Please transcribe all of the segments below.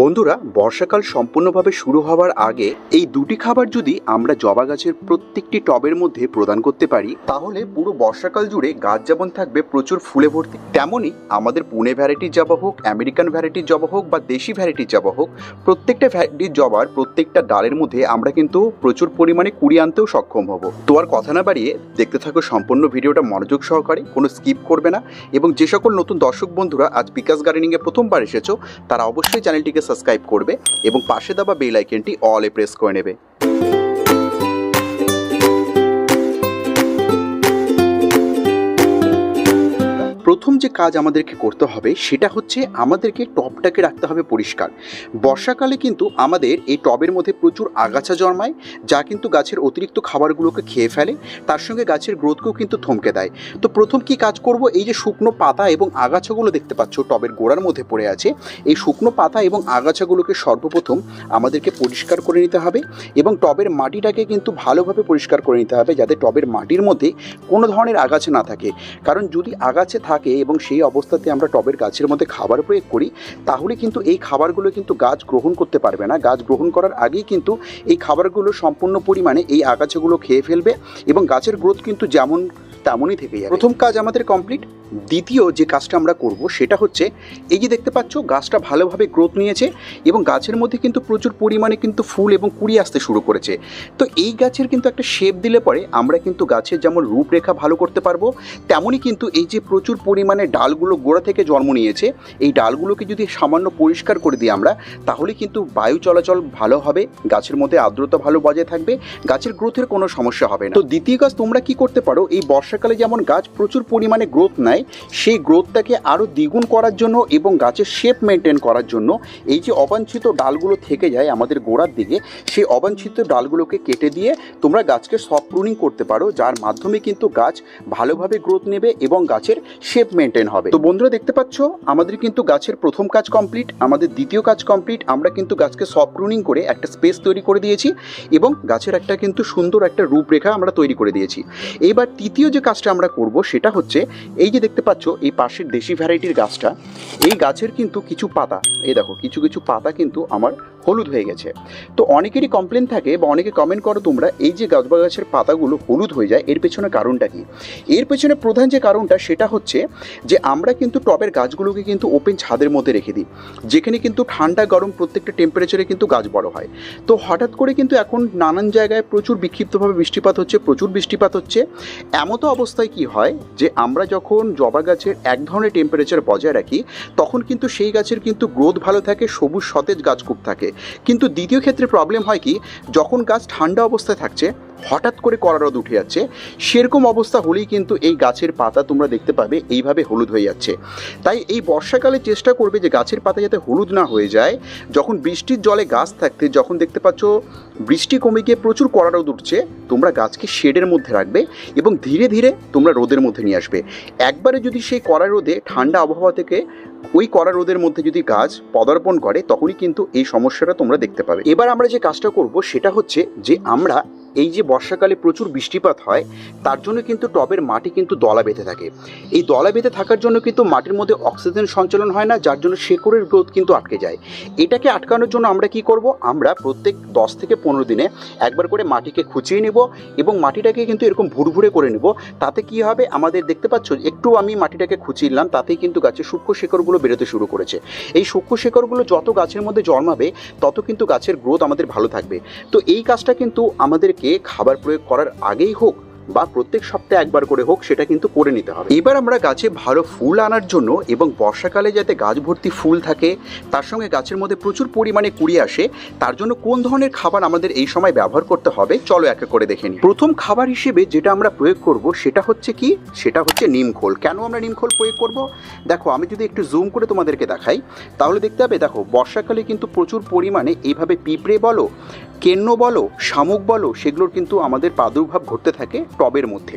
বন্ধুরা, বর্ষাকাল সম্পূর্ণভাবে শুরু হওয়ার আগে এই দুটি খাবার যদি আমরা জবা গাছের প্রত্যেকটি টবের মধ্যে প্রদান করতে পারি, তাহলে পুরো বর্ষাকাল জুড়ে গাছ যেমন থাকবে প্রচুর ফুলে ভর্তি। তেমনই আমাদের পুনে ভ্যারাইটির জবা হোক, আমেরিকান ভ্যারাইটির জবা হোক বা দেশি ভ্যারাইটির জবা হোক, প্রত্যেকটা ভ্যারাইটির জবার প্রত্যেকটা ডালের মধ্যে আমরা কিন্তু প্রচুর পরিমাণে কুড়ি আনতেও সক্ষম হব। তো আর কথা না বাড়িয়ে দেখতে থাকো সম্পূর্ণ ভিডিওটা মনোযোগ সহকারে, কোনো স্কিপ করবে না। এবং যে সকল নতুন দর্শক বন্ধুরা আজ বিকাশ গার্ডেনিংয়ে প্রথমবার এসেছ, তারা অবশ্যই চ্যানেলটিকে সাবস্ক্রাইব করবে এবং পাশে দেওয়া বেল আইকনটি অলে প্রেস করে নেবে। যে কাজ আমাদেরকে করতে হবে, সেটা হচ্ছে আমাদেরকে টবটাকে রাখতে হবে পরিষ্কার। বর্ষাকালে কিন্তু আমাদের এই টবের মধ্যে প্রচুর আগাছা জন্মায়, যা কিন্তু গাছের অতিরিক্ত খাবারগুলোকে খেয়ে ফেলে, তার সঙ্গে গাছের গ্রোথকেও কিন্তু থমকে দেয়। তো প্রথম কি কাজ করব? এই যে শুকনো পাতা এবং আগাছাগুলো দেখতে পাচ্ছ, টবের গোড়ার মধ্যে পড়ে আছে। এই শুকনো পাতা এবং আগাছাগুলোকে সর্বপ্রথম আমাদেরকে পরিষ্কার করে নিতে হবে এবং টবের মাটিটাকে কিন্তু ভালোভাবে পরিষ্কার করে নিতে হবে, যাতে টবের মাটির মধ্যে কোনো ধরনের আগাছা না থাকে। কারণ যদি আগাছা থাকে এবং সেই অবস্থাতে আমরা টবের গাছের মধ্যে খাবার প্রয়োগ করি, তাহলে কিন্তু এই খাবারগুলো কিন্তু গাছ গ্রহণ করতে পারবে না। গাছ গ্রহণ করার আগেই কিন্তু এই খাবারগুলো সম্পূর্ণ পরিমাণে এই আগাছাগুলো খেয়ে ফেলবে এবং গাছের গ্রোথ কিন্তু যেমন তেমনই থেকে যাবে। প্রথম কাজ আমাদের কমপ্লিট দ্বিতীয় যে কাজটা আমরা করব সেটা হচ্ছে, এই যে দেখতে পাচ্ছ, গাছটা ভালোভাবে গ্রোথ নিয়েছে এবং গাছের মধ্যে কিন্তু প্রচুর পরিমাণে কিন্তু ফুল এবং কুড়ি আসতে শুরু করেছে। তো এই গাছের কিন্তু একটা শেপ দিলে পরে আমরা কিন্তু গাছের যেমন রূপরেখা ভালো করতে পারব, তেমনই কিন্তু এই যে প্রচুর পরিমাণে ডালগুলো গোড়া থেকে জন্ম নিয়েছে, এই ডালগুলোকে যদি সামান্য পরিষ্কার করে দিই আমরা, তাহলে কিন্তু বায়ু চলাচল ভালো হবে, গাছের মধ্যে আর্দ্রতা ভালো বজায় থাকবে, গাছের গ্রোথের কোনো সমস্যা হবে না। তো দ্বিতীয় কাজ তোমরা কি করতে পারো, এই বর্ষাকালে যেমন গাছ প্রচুর পরিমাণে গ্রোথ নেয় সেই গ্রোথটাকে আরও দ্বিগুণ করার জন্য এবং গাছের শেপ মেনটেন করার জন্য এই যে অবাঞ্ছিত ডালগুলো থেকে যায় আমাদের গোড়ার দিকে, সেই অবাঞ্ছিত ডালগুলোকে কেটে দিয়ে তোমরা গাছকে সফট প্রুনিং করতে পারো, যার মাধ্যমে কিন্তু গাছ ভালোভাবে গ্রোথ নেবে এবং গাছের শেপ মেনটেন হবে। তো বন্ধুরা দেখতে পাচ্ছ, আমাদের কিন্তু গাছের প্রথম কাজ কমপ্লিট আমাদের দ্বিতীয় কাজ কমপ্লিট আমরা কিন্তু গাছকে সফট প্রুনিং করে একটা স্পেস তৈরি করে দিয়েছি এবং গাছের একটা কিন্তু সুন্দর একটা রূপরেখা আমরা তৈরি করে দিয়েছি। এইবার তৃতীয় যে কাজটা আমরা করব, সেটা হচ্ছে এই যে দেখতে পাচ্ছ এই পাশের দেশি ভ্যারাইটির গাছটা। এই গাছের কিন্তু কিছু পাতা, এই দেখো, কিছু কিছু পাতা কিন্তু আমার হলুদ হয়ে গেছে। তো অনেকেরই কমপ্লেন থাকে বা অনেকে কমেন্ট করো তোমরা, এই যে গাছবা গাছের পাতাগুলো হলুদ হয়ে যায়, এর পেছনে কারণটা কি? এর পেছনে প্রধান যে কারণটা, সেটা হচ্ছে যে আমরা কিন্তু টবের গাছগুলোকে কিন্তু ওপেন ছাদের মধ্যে রেখে দিই। যেখানে কিন্তু ঠান্ডা, গরম প্রত্যেকটা টেম্পারেচারে কিন্তু গাছ বড় হয়। তো হঠাৎ করে কিন্তু এখন নানান জায়গায় প্রচুর বিক্ষিপ্তভাবে বৃষ্টিপাত হচ্ছে, প্রচুর বৃষ্টিপাত হচ্ছে। এমতো অবস্থায় কি হয় যে আমরা যখন জবা গাছের এক ধরনের টেম্পারেচার বজায় রাখি, তখন কিন্তু সেই গাছের কিন্তু গ্রোথ ভালো থাকে, সবুজ, সতেজ গাছ খুব থাকে। কিন্তু দ্বিতীয় ক্ষেত্রে প্রবলেম হয় কি, যখন গাছ ঠান্ডা অবস্থায় থাকছে, হঠাৎ করে কড়া রোদ উঠে যাচ্ছে, সেরকম অবস্থা হলেই কিন্তু এই গাছের পাতা তোমরা দেখতে পাবে এইভাবে হলুদ হয়ে যাচ্ছে। তাই এই বর্ষাকালে চেষ্টা করবে যে গাছের পাতা যাতে হলুদ না হয়ে যায়, যখন বৃষ্টির জলে গাছ থাকতে, যখন দেখতে পাচ্ছ বৃষ্টি কমে গিয়ে প্রচুর কড়া রোদ উঠছে, তোমরা গাছকে শেডের মধ্যে রাখবে এবং ধীরে ধীরে তোমরা রোদের মধ্যে নিয়ে আসবে। একবারে যদি সেই কড়া রোদে ঠান্ডা আবহাওয়া থেকে ওই কড়া রোদের মধ্যে যদি গাছ পদার্পণ করে, তখনই কিন্তু এই সমস্যাটা তোমরা দেখতে পাবে। এবার আমরা যে কাজটা করব, সেটা হচ্ছে যে আমরা এই যে বর্ষাকালে প্রচুর বৃষ্টিপাত হয়, তার জন্য কিন্তু টবের মাটি কিন্তু দলা বেঁধে থাকে। এই দলা বেঁধে থাকার জন্য কিন্তু মাটির মধ্যে অক্সিজেন সঞ্চালন হয় না, যার জন্য শেকড়ের গ্রোথ কিন্তু আটকে যায়। এটাকে আটকানোর জন্য আমরা কি করব? আমরা প্রত্যেক দশ থেকে পনেরো দিনে একবার করে মাটিকে খুঁচিয়ে নেব এবং মাটিটাকে কিন্তু এরকম ভুরভুরে করে নেব। তাতে কি হবে? আমাদের দেখতে পাচ্ছ, একটু আমি মাটিটাকে খুঁচিয়ে নিলাম, তাতেই কিন্তু গাছের সূক্ষ্ম শেকড়গুলো বেরোতে শুরু করেছে। এই সূক্ষ্ম শেকড়গুলো যত গাছের মধ্যে জন্মাবে, তত কিন্তু গাছের গ্রোথ আমাদের ভালো থাকবে। তো এই কাজটা কিন্তু আমাদেরকে খাবার প্রয়োগ করার আগেই হোক বা প্রত্যেক সপ্তাহে একবার করে হোক, সেটা কিন্তু করে নিতে হবে। এবার আমরা গাছে ভালো ফুল আনার জন্য এবং বর্ষাকালে যাতে গাছ ভর্তি ফুল থাকে, তার সঙ্গে গাছের মধ্যে প্রচুর পরিমাণে কুড়ি আসে, তার জন্য কোন ধরনের খাবার আমাদের এই সময় ব্যবহার করতে হবে, চলো এক করে দেখে নিই। প্রথম খাবার হিসেবে যেটা আমরা প্রয়োগ করব, সেটা হচ্ছে কি? সেটা হচ্ছে নিমখোল কেন আমরা নিমখোল প্রয়োগ করব? দেখো, আমি যদি একটু জুম করে তোমাদেরকে দেখাই, তাহলে দেখতে হবে, দেখো, বর্ষাকালে কিন্তু প্রচুর পরিমাণে এইভাবে পিঁপড়ে বলো কেন্ন বলো, শামুক বলো, সেগুলোর কিন্তু আমাদের প্রাদুর্ভাব ঘটতে থাকে টবের মধ্যে।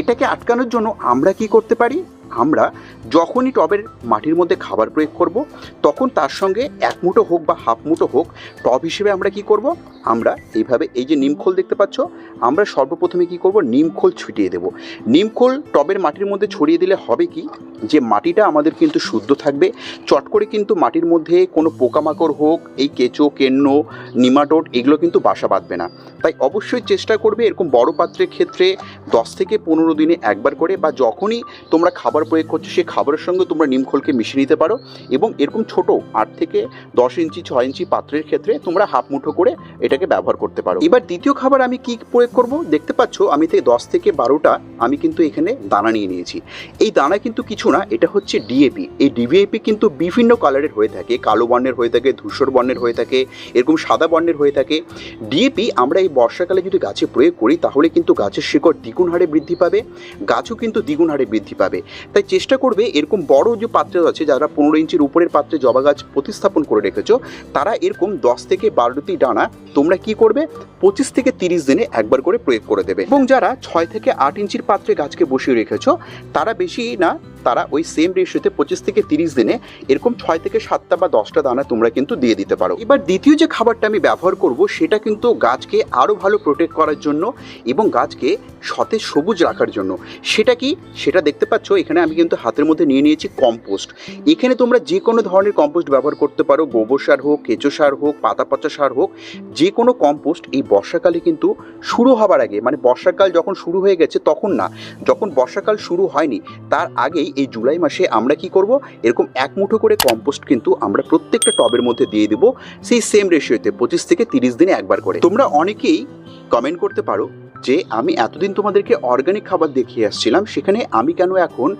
এটাকে আটকানোর জন্য আমরা কি করতে পারি? আমরা যখনই টবের মাটির মধ্যে খাবার প্রয়োগ করব, তখন তার সঙ্গে এক মুঠো হোক বা হাফ মুঠো হোক, টব হিসেবে আমরা কি করব? আমরা এইভাবে এই যে নিমখোল দেখতে পাচ্ছ, আমরা সর্বপ্রথমে কি করব? নিমখোল ছিটিয়ে দেব। নিমখোল টবের মাটির মধ্যে ছড়িয়ে দিলে হবে কি? যে মাটিটা আমাদের কিন্তু শুদ্ধ থাকবে। চট করে কিন্তু মাটির মধ্যে কোনো পোকামাকড় হোক, এই কেঁচো, কেন্ন, নিমাটোড এগুলো কিন্তু বাসা বাঁধবে না। তাই অবশ্যই চেষ্টা করবে এরকম বড় পাত্রের ক্ষেত্রে দশ থেকে পনেরো দিনে একবার করে বা যখনই তোমরা খাবার প্রয়োগ করছ সেই খাবারের সঙ্গে তোমরা নিমখোলকে মিশিয়ে নিতে পারো এবং এরকম ছোট আট থেকে দশ ইঞ্চি ছয় ইঞ্চি পাত্রের ক্ষেত্রে তোমরা হাফ মুঠো করে এটাকে ব্যবহার করতে পারো। এবার দ্বিতীয় খাবার আমি কি প্রয়োগ করব? দেখতে পাচ্ছ আমি থেকে দশ থেকে বারোটা আমি কিন্তু এখানে দানা নিয়ে নিয়েছি। এই দানা কিন্তু কিছু না, এটা হচ্ছে ডিএপি এই ডিভিএপি কিন্তু বিভিন্ন কালারের হয়ে থাকে, কালো বর্ণের হয়ে থাকে, ধূসর বর্ণের হয়ে থাকে, এরকম সাদা বর্ণের হয়ে থাকে। ডিএপি আমরা এই বর্ষাকালে যদি গাছে প্রয়োগ করি, তাহলে কিন্তু গাছের শিকড় দ্বিগুণ হারে বৃদ্ধি পাবে, গাছও কিন্তু দ্বিগুণ হারে বৃদ্ধি পাবে। তাই চেষ্টা করবে এরকম বড় যে পাত্র আছে, যারা পনেরো ইঞ্চির উপরের পাত্রে জবা গাছ প্রতিস্থাপন করে রেখেছো, তারা এরকম দশ থেকে বারোটি ডানা তোমরা কি করবে? পঁচিশ থেকে তিরিশ দিনে একবার করে প্রয়োগ করে দেবে। এবং যারা ছয় থেকে আট ইঞ্চির পাত্রে গাছকে বসিয়ে রেখেছো, তারা বেশি না তারা ওই সেম রেশিওতে পঁচিশ থেকে তিরিশ দিনে এরকম ছয় থেকে সাতটা বা দশটা দানা তোমরা কিন্তু দিয়ে দিতে পারো। এবার দ্বিতীয় যে খাবারটা আমি ব্যবহার করব, সেটা কিন্তু গাছকে আরও ভালো প্রোটেক্ট করার জন্য এবং গাছকে সতেজ সবুজ রাখার জন্য। সেটা কি? সেটা দেখতে পাচ্ছ, এখানে আমি কিন্তু হাতের মধ্যে নিয়ে নিয়েছি কম্পোস্ট এখানে তোমরা যে কোনো ধরনের কম্পোস্ট ব্যবহার করতে পারো, গোবর সার হোক, কেঁচো সার হোক, পাতা পচা সার হোক যে কোনো কম্পোস্ট এই বর্ষাকালে কিন্তু শুরু হবার আগে মানে বর্ষাকাল যখন শুরু হয়ে গেছে তখন না, যখন বর্ষাকাল শুরু হয়নি, তার আগেই এই জুলাই মাসে আমরা কি করব? এরকম এক মুঠো করে কম্পোস্ট কিন্তু আমরা প্রত্যেকটা টবের মধ্যে দিয়ে দেবো সেই সেম রেশিওতে পঁচিশ থেকে তিরিশ দিনে একবার করে। তোমরা অনেকেই কমেন্ট করতে পারো যে আমি এতদিন তোমাদেরকে অর্গানিক খাবার দেখিয়ে আসছিলাম, সেখানে আমি কেন এখন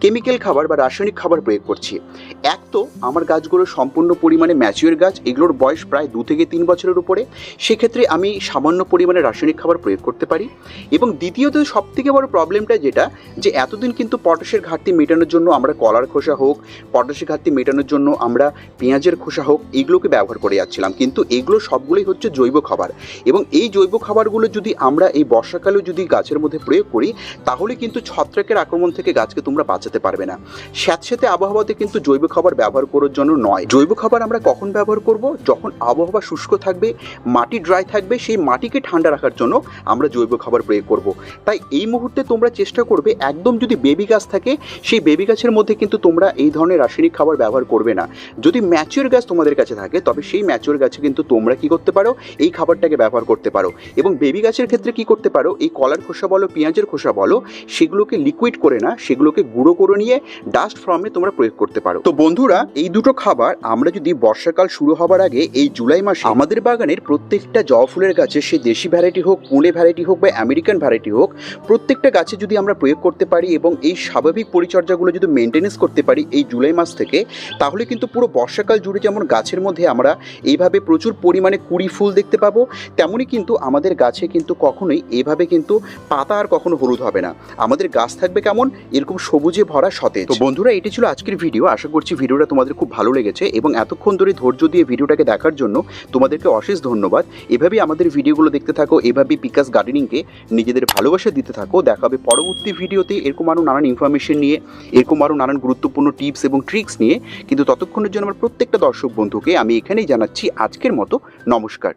কেমিক্যাল খাবার বা রাসায়নিক খাবার প্রয়োগ করছি। এক তো আমার গাছগুলো সম্পূর্ণ পরিমাণে ম্যাচিওর গাছ, এগুলোর বয়স প্রায় দু থেকে তিন বছরের উপরে। সেক্ষেত্রে আমি সামান্য পরিমাণে রাসায়নিক খাবার প্রয়োগ করতে পারি। এবং দ্বিতীয়ত সব থেকে বড় প্রবলেমটা যেটা, যে এতদিন কিন্তু পটাশের ঘাটতি মেটানোর জন্য আমরা কলার খোসা হোক, পটাশের ঘাটতি মেটানোর জন্য আমরা পেঁয়াজের খোসা হোক এইগুলোকে ব্যবহার করে যাচ্ছিলাম। কিন্তু এগুলো সবগুলোই হচ্ছে জৈব খাবার। এবং এই জৈব খাবারগুলো যদি আমরা এই বর্ষাকালেও যদি গাছের মধ্যে প্রয়োগ করি, তাহলে কিন্তু ছত্রাকের আক্রমণ থেকে গাছকে তোমরা বাঁচাতে পারবে না। স্যাঁতস্যাঁতে আবহাওয়াতে কিন্তু জৈব খাবার ব্যবহার করার জন্য নয়। জৈব খাবার আমরা কখন ব্যবহার করব? যখন আবহাওয়া শুষ্ক থাকবে, মাটি ড্রাই থাকবে, সেই মাটিকে ঠান্ডা রাখার জন্য আমরা জৈব খাবার প্রয়োগ করব। তাই এই মুহূর্তে তোমরা চেষ্টা করবে, একদম যদি বেবি গাছ থাকে, সেই বেবি গাছের মধ্যে কিন্তু তোমরা এই ধরনের রাসায়নিক খাবার ব্যবহার করবে না। যদি ম্যাচিওর গাছ তোমাদের কাছে থাকে, তবে সেই ম্যাচিওর গাছে কিন্তু তোমরা কি করতে পারো? এই খাবারটাকে ব্যবহার করতে পারো। এবং বেবি গাছের ক্ষেত্রে কি করতে পারো? এই কলার খোসা বলো, পেঁয়াজের খোসা বলো, সেগুলোকে লিকুইড করে না, সেগুলোকে গুঁড়ো করে নিয়ে ডাস্ট ফর্মে তোমরা প্রয়োগ করতে পারো। তো বন্ধুরা, এই দুটো খাবার আমরা যদি বর্ষাকাল শুরু হবার আগে এই জুলাই মাসে আমাদের বাগানের প্রত্যেকটা জবা ফুলের গাছে, সে দেশি ভ্যারাইটি হোক পুনে ভ্যারাইটি হোক বা আমেরিকান ভ্যারাইটি হোক, প্রত্যেকটা গাছে যদি আমরা প্রয়োগ করতে পারি এবং এই স্বাভাবিক পরিচর্যাগুলো যদি মেনটেনেন্স করতে পারি এই জুলাই মাস থেকে, তাহলে কিন্তু পুরো বর্ষাকাল জুড়ে যেমন গাছের মধ্যে আমরা এইভাবে প্রচুর পরিমাণে কুড়ি ফুল দেখতে পাবো তেমনই কিন্তু আমাদের গাছে কিন্তু কখনোই এভাবে কিন্তু পাতা আর কখনো হলুদ হবে না। আমাদের গাছ থাকবে কেমন? এরকম সবুজে ভরা সতেজ। তো বন্ধুরা, এটি ছিল আজকের ভিডিও আশা করছি ভিডিওটা তোমাদের খুব ভালো লেগেছে এবং এতক্ষণ ধরে ধৈর্য দিয়ে ভিডিওটাকে দেখার জন্য তোমাদেরকে অশেষ ধন্যবাদ। এভাবেই আমাদের ভিডিওগুলো দেখতে থাকো, এভাবেই পিকাস গার্ডেনিংকে নিজেদের ভালোবাসা দিতে থাকো। দেখা হবে পরবর্তী ভিডিওতে এরকম আরও নানান ইনফরমেশন নিয়ে, এরকম আরও নানান গুরুত্বপূর্ণ টিপস এবং ট্রিক্স নিয়ে। কিন্তু ততক্ষণের জন্য আমার প্রত্যেকটা দর্শক বন্ধুকে আমি এখানেই জানাচ্ছি আজকের মতো নমস্কার।